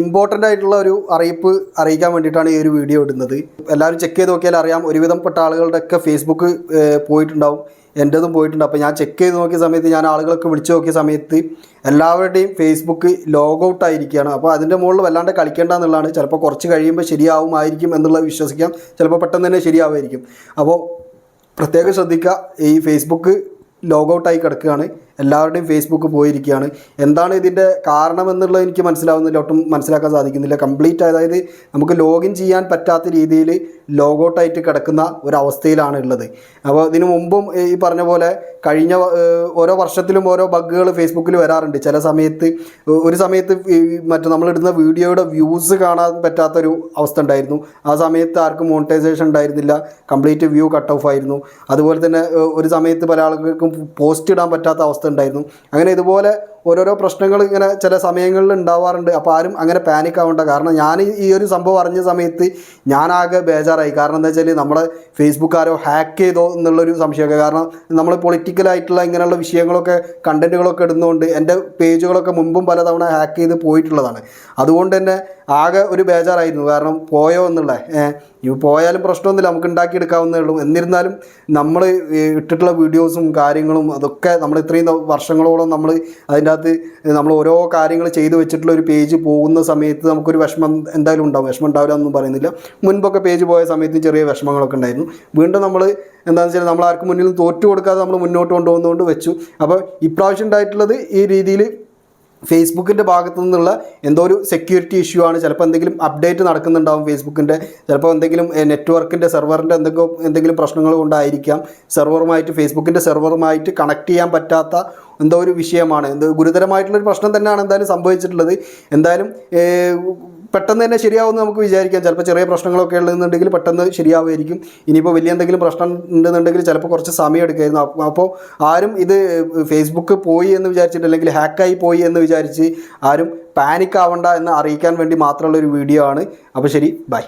Important ആയിട്ടുള്ള ഒരു അറിയിപ്പ് അറിയിക്കാൻ വേണ്ടിയിട്ടാണ് ഈ ഒരു വീഡിയോ ഇടുന്നത്. എല്ലാവരും ചെക്ക് ചെയ്ത് നോക്കിയാൽ അറിയാം. ഒരുവിധപ്പെട്ട പെട്ട ആളുകളുടെയൊക്കെ ഫേസ്ബുക്ക് പോയിട്ടുണ്ടാവും. എന്റെതും പോയിട്ടുണ്ട്. അപ്പോൾ ഞാൻ ചെക്ക് ചെയ്ത് നോക്കിയ സമയത്ത് ഞാൻ ആളുകളൊക്കെ വിളിച്ചു നോക്കിയ സമയത്ത് എല്ലാവരുടെയും ഫേസ്ബുക്ക് ലോഗൗട്ട് ആയിരിക്കുകയാണ്. അപ്പോൾ അതിന്റെ മുകളിൽ വല്ലാണ്ട് കളിക്കേണ്ട എന്നുള്ളതാണ്. ചിലപ്പോൾ കുറച്ച് കഴിയുമ്പോൾ ശരിയാവുമായിരിക്കും എന്നുള്ളത് വിശ്വസിക്കാം. ചിലപ്പോൾ പെട്ടെന്ന് തന്നെ ശരിയാവുമായിരിക്കും. അപ്പോൾ പ്രത്യേകം ശ്രദ്ധിക്കുക. ഈ ഫേസ്ബുക്ക് ലോഗ് ഔട്ടായി കിടക്കുകയാണ്. എല്ലാവരുടെയും ഫേസ്ബുക്ക് പോയിരിക്കുകയാണ്. എന്താണ് ഇതിന്റെ കാരണമെന്നുള്ളത് എനിക്ക് മനസ്സിലാവുന്നില്ല. ഒട്ടും മനസ്സിലാക്കാൻ സാധിക്കുന്നില്ല. കംപ്ലീറ്റ് അതായത് നമുക്ക് ലോഗിൻ ചെയ്യാൻ പറ്റാത്ത രീതിയിൽ ലോഗൗട്ടായിട്ട് കിടക്കുന്ന ഒരവസ്ഥയിലാണ് ഉള്ളത്. അപ്പോൾ ഇതിനു മുമ്പും ഈ പറഞ്ഞ പോലെ കഴിഞ്ഞ ഓരോ വർഷത്തിലും ഓരോ ബഗ്ഗുകൾ ഫേസ്ബുക്കിൽ വരാറുണ്ട്. ചില സമയത്ത് ഒരു സമയത്ത് മറ്റു നമ്മളിടുന്ന വീഡിയോയുടെ വ്യൂസ് കാണാൻ പറ്റാത്തൊരു അവസ്ഥ ഉണ്ടായിരുന്നു. ആ സമയത്ത് ആർക്കും മോണിറ്റൈസേഷൻ ഉണ്ടായിരുന്നില്ല. കംപ്ലീറ്റ് വ്യൂ കട്ട് ഓഫ് ആയിരുന്നു. അതുപോലെ തന്നെ ഒരു സമയത്ത് പല ആളുകൾക്കും പോസ്റ്റ് ഇടാൻ പറ്റാത്ത അവസ്ഥ ഉണ്ടായിരുന്നു. അങ്ങനെ ഇതുപോലെ ഓരോരോ പ്രശ്നങ്ങൾ ഇങ്ങനെ ചില സമയങ്ങളിൽ ഉണ്ടാവാറുണ്ട്. അപ്പോൾ ആരും അങ്ങനെ പാനിക് ആവേണ്ട. കാരണം ഞാൻ ഈ- ഒരു സംഭവം അറിഞ്ഞ സമയത്ത് ഞാനാകെ ബേജാറായി. കാരണം എന്താ വെച്ചാൽ നമ്മളെ ഫേസ്ബുക്ക് ആരോ ഹാക്ക് ചെയ്തോ എന്നുള്ളൊരു സംശയമൊക്കെ. കാരണം നമ്മൾ പൊളിറ്റിക്കലായിട്ടുള്ള ഇങ്ങനെയുള്ള വിഷയങ്ങളൊക്കെ കണ്ടന്റുകളൊക്കെ ഇടുന്നതുകൊണ്ട് എന്റെ പേജുകളൊക്കെ മുമ്പും പലതവണ ഹാക്ക് ചെയ്ത് പോയിട്ടുള്ളതാണ്. അതുകൊണ്ട് തന്നെ ആകെ ഒരു ബേജാറായിരുന്നു. കാരണം പോയോ എന്നുള്ള ഇവ പോയാലും പ്രശ്നമൊന്നുമില്ല. നമുക്ക് ഉണ്ടാക്കിയെടുക്കാവുന്നേ ഉള്ളൂ. എന്നിരുന്നാലും നമ്മൾ ഇട്ടിട്ടുള്ള വീഡിയോസും കാര്യങ്ങളും അതൊക്കെ നമ്മൾ ഇത്രയും വർഷങ്ങളോളം നമ്മൾ അതിന്റെ അകത്ത് നമ്മൾ ഓരോ കാര്യങ്ങൾ ചെയ്തു വെച്ചിട്ടുള്ള ഒരു പേജ് പോകുന്ന സമയത്ത് നമുക്കൊരു വിഷമം എന്തായാലും ഉണ്ടാവും. വിഷമം ഉണ്ടാവില്ല എന്നൊന്നും പറയുന്നില്ല. മുൻപൊക്കെ പേജ് പോയ സമയത്ത് ചെറിയ വിഷമങ്ങളൊക്കെ ഉണ്ടായിരുന്നു. വീണ്ടും നമ്മൾ എന്താണെന്ന് വെച്ചാൽ നമ്മൾ ആർക്കും മുന്നിൽ തോറ്റു കൊടുക്കാതെ നമ്മൾ മുന്നോട്ട് കൊണ്ടുപോകുന്നതുകൊണ്ട് വെച്ചു. അപ്പോൾ ഇപ്രാവശ്യം ഉണ്ടായിട്ടുള്ളത് ഈ രീതിയിൽ ഫേസ്ബുക്കിന്റെ ഭാഗത്തു നിന്നുള്ള എന്തോ ഒരു സെക്യൂരിറ്റി ഇഷ്യൂ ആണ്. ചിലപ്പോൾ എന്തെങ്കിലും അപ്ഡേറ്റ് നടക്കുന്നുണ്ടാവും ഫേസ്ബുക്കിന്റെ. ചിലപ്പോൾ എന്തെങ്കിലും നെറ്റ്വർക്കിന്റെ സെർവറിന്റെ എന്തെങ്കിലും എന്തെങ്കിലും പ്രശ്നങ്ങൾ കൊണ്ടായിരിക്കാം. സെർവറുമായിട്ട് ഫേസ്ബുക്കിന്റെ സെർവറുമായിട്ട് കണക്ട് ചെയ്യാൻ പറ്റാത്ത എന്തോ ഒരു വിഷയമാണ്. എന്തോ ഗുരുതരമായിട്ടുള്ളൊരു പ്രശ്നം തന്നെയാണ് എന്തായാലും സംഭവിച്ചിട്ടുള്ളത്. എന്തായാലും പെട്ടെന്ന് തന്നെ ശരിയാവുമെന്ന് നമുക്ക് വിചാരിക്കാം. ചിലപ്പോൾ ചെറിയ പ്രശ്നങ്ങളൊക്കെ ഉള്ളതെന്നുണ്ടെങ്കിൽ പെട്ടെന്ന് ശരിയാവുമായിരിക്കും. ഇനിയിപ്പോൾ വലിയ എന്തെങ്കിലും പ്രശ്നം ഉണ്ടെന്നുണ്ടെങ്കിൽ ചിലപ്പോൾ കുറച്ച് സമയം എടുക്കുമായിരുന്നു അപ്പോൾ ആരും ഇത് ഫേസ്ബുക്ക് പോയി എന്ന് വിചാരിച്ചിട്ട് അല്ലെങ്കിൽ ഹാക്കായി പോയി എന്ന് വിചാരിച്ച് ആരും പാനിക് ആവണ്ട എന്ന് അറിയിക്കാൻ വേണ്ടി മാത്രമുള്ള ഒരു വീഡിയോ ആണ്. അപ്പോൾ ശരി ബൈ